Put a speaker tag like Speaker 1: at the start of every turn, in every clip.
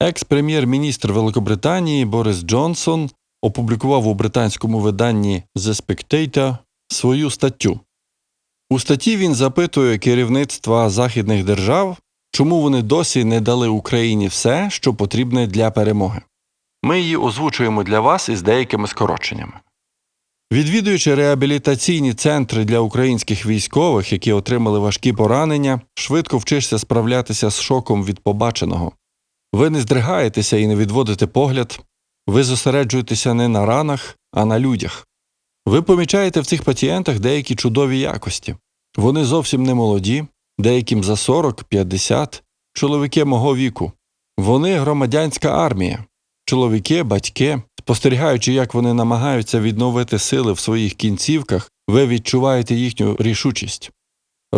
Speaker 1: Екс-прем'єр-міністр Великобританії Борис Джонсон опублікував у британському виданні The Spectator свою статтю. У статті він запитує керівництва західних держав, чому вони досі не дали Україні все, що потрібне для перемоги. Ми її озвучуємо для вас із деякими скороченнями. Відвідуючи реабілітаційні центри для українських військових, які отримали важкі поранення, швидко вчишся справлятися з шоком від побаченого. Ви не здригаєтеся і не відводите погляд, ви зосереджуєтеся не на ранах, а на людях. Ви помічаєте в цих пацієнтах деякі чудові якості. Вони зовсім не молоді, деяким за 40-50, чоловіки мого віку. Вони громадянська армія, чоловіки, батьки. Спостерігаючи, як вони намагаються відновити сили в своїх кінцівках, ви відчуваєте їхню рішучість.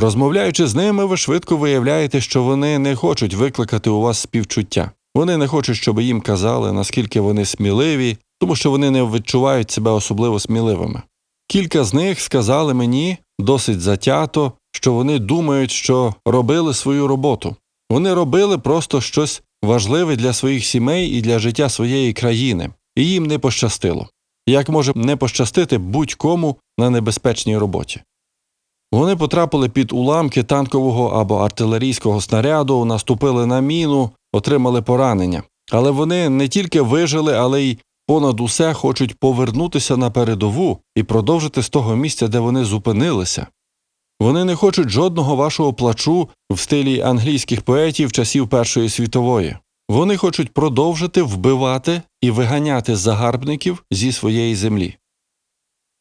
Speaker 1: Розмовляючи з ними, ви швидко виявляєте, що вони не хочуть викликати у вас співчуття. Вони не хочуть, щоб їм казали, наскільки вони сміливі, тому що вони не відчувають себе особливо сміливими. Кілька з них сказали мені досить затято, що вони думають, що робили свою роботу. Вони робили просто щось важливе для своїх сімей і для життя своєї країни, і їм не пощастило. Як може не пощастити будь-кому на небезпечній роботі? Вони потрапили під уламки танкового або артилерійського снаряду, наступили на міну, отримали поранення. Але вони не тільки вижили, але й понад усе хочуть повернутися на передову і продовжити з того місця, де вони зупинилися. Вони не хочуть жодного вашого плачу в стилі англійських поетів часів Першої світової. Вони хочуть продовжити вбивати і виганяти загарбників зі своєї землі.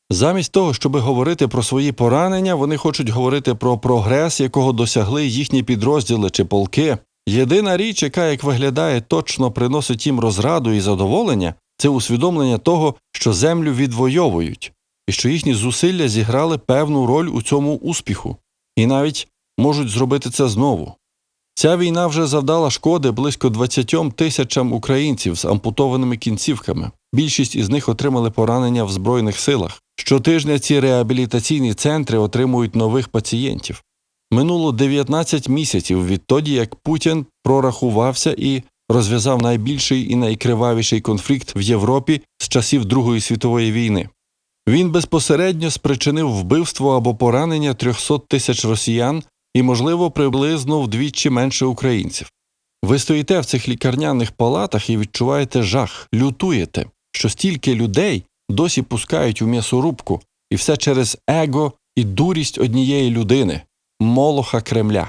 Speaker 1: Замість того, щоб говорити про свої поранення, вони хочуть говорити про прогрес, якого досягли їхні підрозділи чи полки. Єдина річ, яка як виглядає, точно приносить їм розраду і задоволення, це усвідомлення того, що землю відвоюють, і що їхні зусилля зіграли певну роль у цьому успіху, і навіть можуть зробити це знову. Ця війна вже завдала шкоди близько 20 тисячам українців з ампутованими кінцівками. Більшість із них отримали поранення в Збройних силах. Щотижня ці реабілітаційні центри отримують нових пацієнтів. Минуло 19 місяців відтоді, як Путін прорахувався і розв'язав найбільший і найкривавіший конфлікт в Європі з часів Другої світової війни. Він безпосередньо спричинив вбивство або поранення 300 тисяч росіян і, можливо, приблизно вдвічі менше українців. Ви стоїте в цих лікарняних палатах і відчуваєте жах, лютуєте, що стільки людей досі пускають у м'ясорубку, і все через его і дурість однієї людини, молоха Кремля.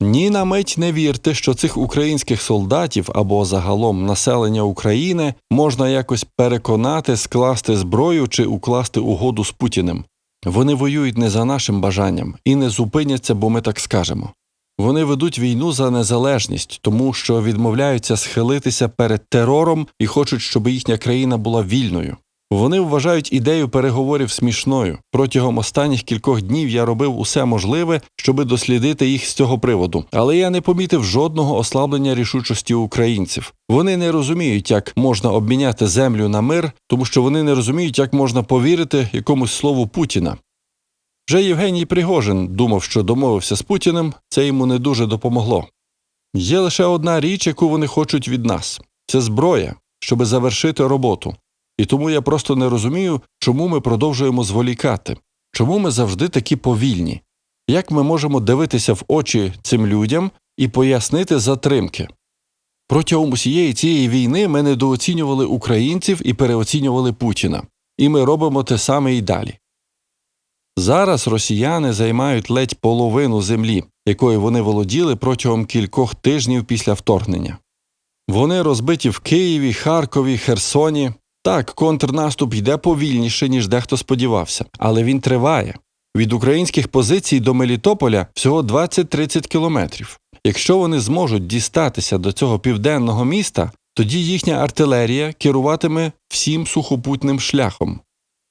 Speaker 1: Ні на мить не вірте, що цих українських солдатів або загалом населення України можна якось переконати, скласти зброю чи укласти угоду з Путіним. Вони воюють не за нашим бажанням і не зупиняться, бо ми так скажемо. Вони ведуть війну за незалежність, тому що відмовляються схилитися перед терором і хочуть, щоб їхня країна була вільною. Вони вважають ідею переговорів смішною. Протягом останніх кількох днів я робив усе можливе, щоби дослідити їх з цього приводу, але я не помітив жодного ослаблення рішучості українців. Вони не розуміють, як можна обміняти землю на мир, тому що вони не розуміють, як можна повірити якомусь слову Путіна. Вже Євгеній Пригожин думав, що домовився з Путіним, це йому не дуже допомогло. Є лише одна річ, яку вони хочуть від нас це зброя, щоби завершити роботу. І тому я просто не розумію, чому ми продовжуємо зволікати, чому ми завжди такі повільні, як ми можемо дивитися в очі цим людям і пояснити затримки. Протягом усієї цієї війни ми недооцінювали українців і переоцінювали Путіна, і ми робимо те саме і далі. Зараз росіяни займають ледь половину землі, якою вони володіли протягом кількох тижнів після вторгнення. Вони розбиті в Києві, Харкові, Херсоні. Так, контрнаступ йде повільніше, ніж дехто сподівався, але він триває. Від українських позицій до Мелітополя всього 20-30 кілометрів. Якщо вони зможуть дістатися до цього південного міста, тоді їхня артилерія керуватиме всім сухопутним шляхом.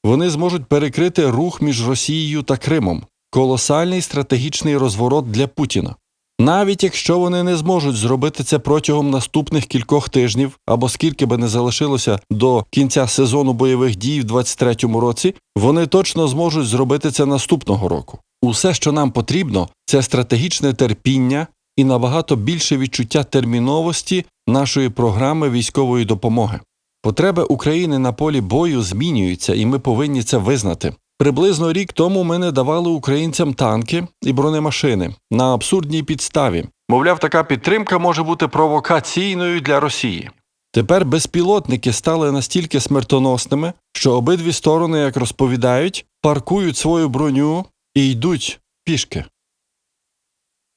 Speaker 1: Вони зможуть перекрити рух між Росією та Кримом колосальний стратегічний розворот для Путіна. Навіть якщо вони не зможуть зробити це протягом наступних кількох тижнів або скільки би не залишилося до кінця сезону бойових дій в 23-му році, вони точно зможуть зробити це наступного року. Усе, що нам потрібно, це стратегічне терпіння і набагато більше відчуття терміновості нашої програми військової допомоги. Потреби України на полі бою змінюються, і ми повинні це визнати. Приблизно рік тому ми не давали українцям танки і бронемашини на абсурдній підставі. Мовляв, така підтримка може бути провокаційною для Росії. Тепер безпілотники стали настільки смертоносними, що обидві сторони, як розповідають, паркують свою броню і йдуть пішки.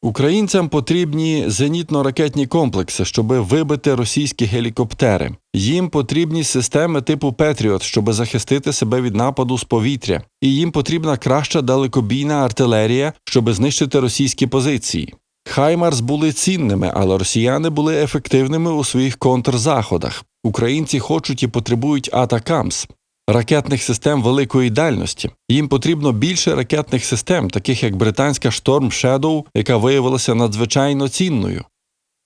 Speaker 1: Українцям потрібні зенітно-ракетні комплекси, щоб вибити російські гелікоптери. Їм потрібні системи типу Петріот, щоб захистити себе від нападу з повітря, і їм потрібна краща далекобійна артилерія, щоб знищити російські позиції. Хаймарс були цінними, але росіяни були ефективними у своїх контрзаходах. Українці хочуть і потребують Атакамс ракетних систем великої дальності. Їм потрібно більше ракетних систем, таких як британська Storm Shadow, яка виявилася надзвичайно цінною.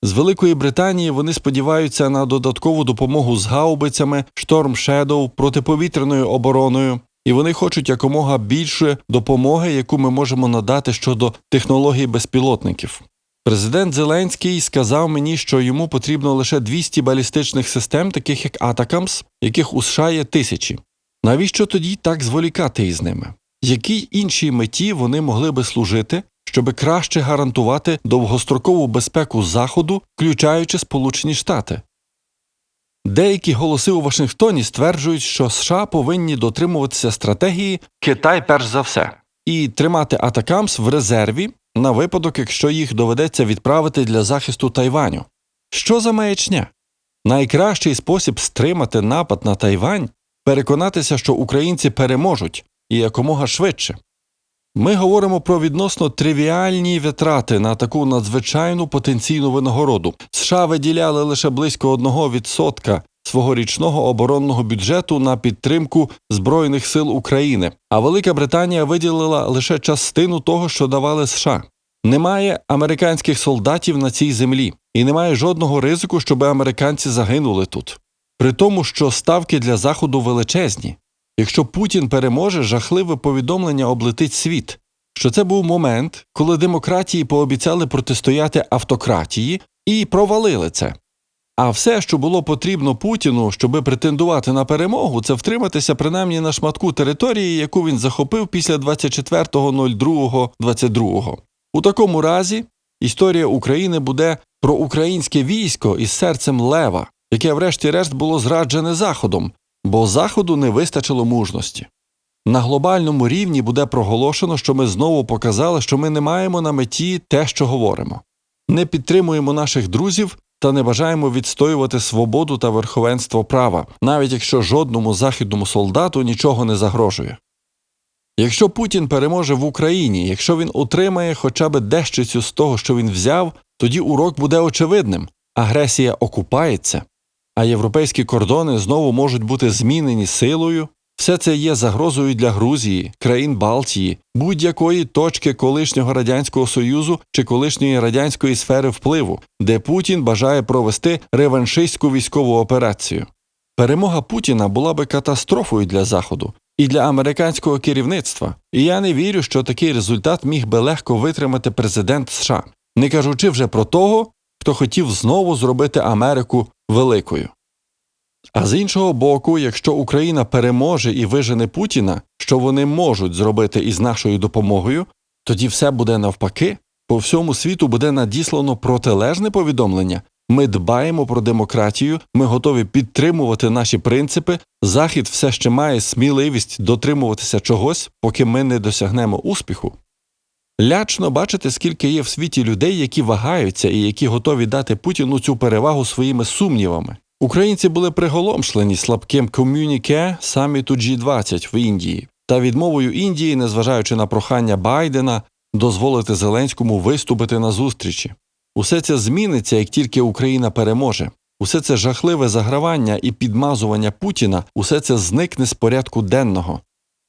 Speaker 1: З Великої Британії вони сподіваються на додаткову допомогу з гаубицями, Storm Shadow, протиповітряною обороною, і вони хочуть якомога більше допомоги, яку ми можемо надати щодо технологій безпілотників. Президент Зеленський сказав мені, що йому потрібно лише 200 балістичних систем, таких як Атакамс, яких у США є тисячі. Навіщо тоді так зволікати із ними? Якій іншій меті вони могли би служити, щоб краще гарантувати довгострокову безпеку Заходу, включаючи Сполучені Штати? Деякі голоси у Вашингтоні стверджують, що США повинні дотримуватися стратегії Китай перш за все і тримати Атакамс в резерві на випадок, якщо їх доведеться відправити для захисту Тайваню. Що за маячня? Найкращий спосіб стримати напад на Тайвань переконатися, що українці переможуть і якомога швидше. Ми говоримо про відносно тривіальні витрати на таку надзвичайну потенційну винагороду. США виділяли лише близько 1% свого річного оборонного бюджету на підтримку Збройних сил України, а Велика Британія виділила лише частину того, що давали США. Немає американських солдатів на цій землі, і немає жодного ризику, щоб американці загинули тут. При тому, що ставки для Заходу величезні. Якщо Путін переможе, жахливе повідомлення облетить світ, що це був момент, коли демократії пообіцяли протистояти автократії і провалили це. А все, що було потрібно Путіну, щоб претендувати на перемогу, це втриматися принаймні на шматку території, яку він захопив після 24.02.22. У такому разі історія України буде про українське військо із серцем лева, яке, врешті-решт, було зраджене Заходом, бо Заходу не вистачило мужності. На глобальному рівні буде проголошено, що ми знову показали, що ми не маємо на меті те, що говоримо, не підтримуємо наших друзів та не бажаємо відстоювати свободу та верховенство права, навіть якщо жодному західному солдату нічого не загрожує. Якщо Путін переможе в Україні, якщо він отримає хоча б дещицю з того, що він взяв, тоді урок буде очевидним агресія окупається, а європейські кордони знову можуть бути змінені силою. Все це є загрозою для Грузії, країн Балтії, будь-якої точки колишнього радянського союзу чи колишньої радянської сфери впливу, де Путін бажає провести реваншистську військову операцію. Перемога Путіна була би катастрофою для Заходу і для американського керівництва, і я не вірю, що такий результат міг би легко витримати президент США, не кажучи вже про того, хто хотів знову зробити Америку великою. А з іншого боку, якщо Україна переможе і вижене Путіна, що вони можуть зробити із нашою допомогою, тоді все буде навпаки. По всьому світу буде надіслано протилежне повідомлення. Ми дбаємо про демократію, ми готові підтримувати наші принципи. Захід все ще має сміливість дотримуватися чогось, поки ми не досягнемо успіху. Лячно бачити, скільки є в світі людей, які вагаються і які готові дати Путіну цю перевагу своїми сумнівами. Українці були приголомшлені слабким ком'юніке саміту G20 в Індії та відмовою Індії, незважаючи на прохання Байдена дозволити Зеленському виступити на зустрічі. Усе це зміниться, як тільки Україна переможе. Усе це жахливе загравання і підмазування Путіна, усе це зникне з порядку денного.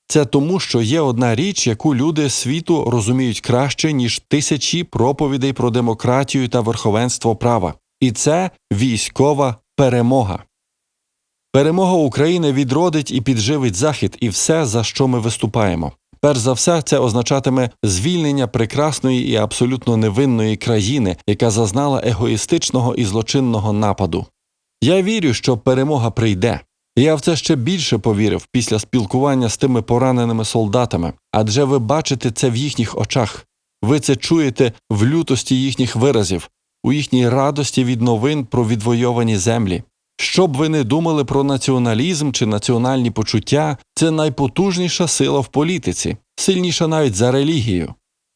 Speaker 1: Це тому, що є одна річ, яку люди світу розуміють краще, ніж тисячі проповідей про демократію та верховенство права, і це військова перемога. Перемога України відродить і підживить Захід і все, за що ми виступаємо. Перш за все, це означатиме звільнення прекрасної і абсолютно невинної країни, яка зазнала егоїстичного і злочинного нападу. Я вірю, що перемога прийде. Я в це ще більше повірив після спілкування з тими пораненими солдатами, адже ви бачите це в їхніх очах. Ви це чуєте в лютості їхніх виразів, у їхній радості від новин про відвойовані землі. Що б ви не думали про націоналізм чи національні почуття, це найпотужніша сила в політиці, сильніша навіть за релігію.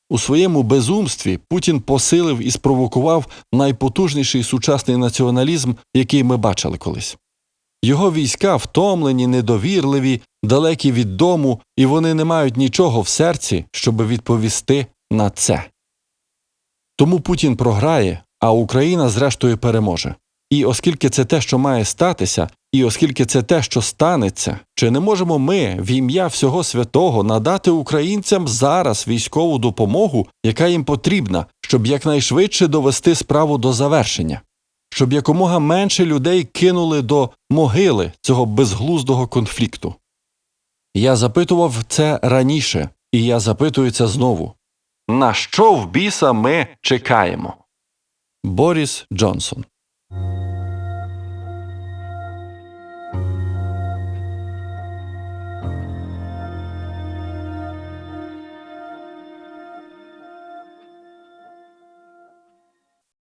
Speaker 1: У своєму безумстві Путін посилив і спровокував найпотужніший сучасний націоналізм, який ми бачили колись. Його війська втомлені, недовірливі, далекі від дому, і вони не мають нічого в серці, щоб відповісти на це. Тому Путін програє, а Україна зрештою переможе. І оскільки це те, що має статися, і оскільки це те, що станеться, чи не можемо ми в ім'я всього святого надати українцям зараз військову допомогу, яка їм потрібна, щоб якнайшвидше довести справу до завершення, щоб якомога менше людей кинули до могили цього безглуздого конфлікту? Я запитував це раніше, і я запитую це знову. На що в біса ми чекаємо? Боріс Джонсон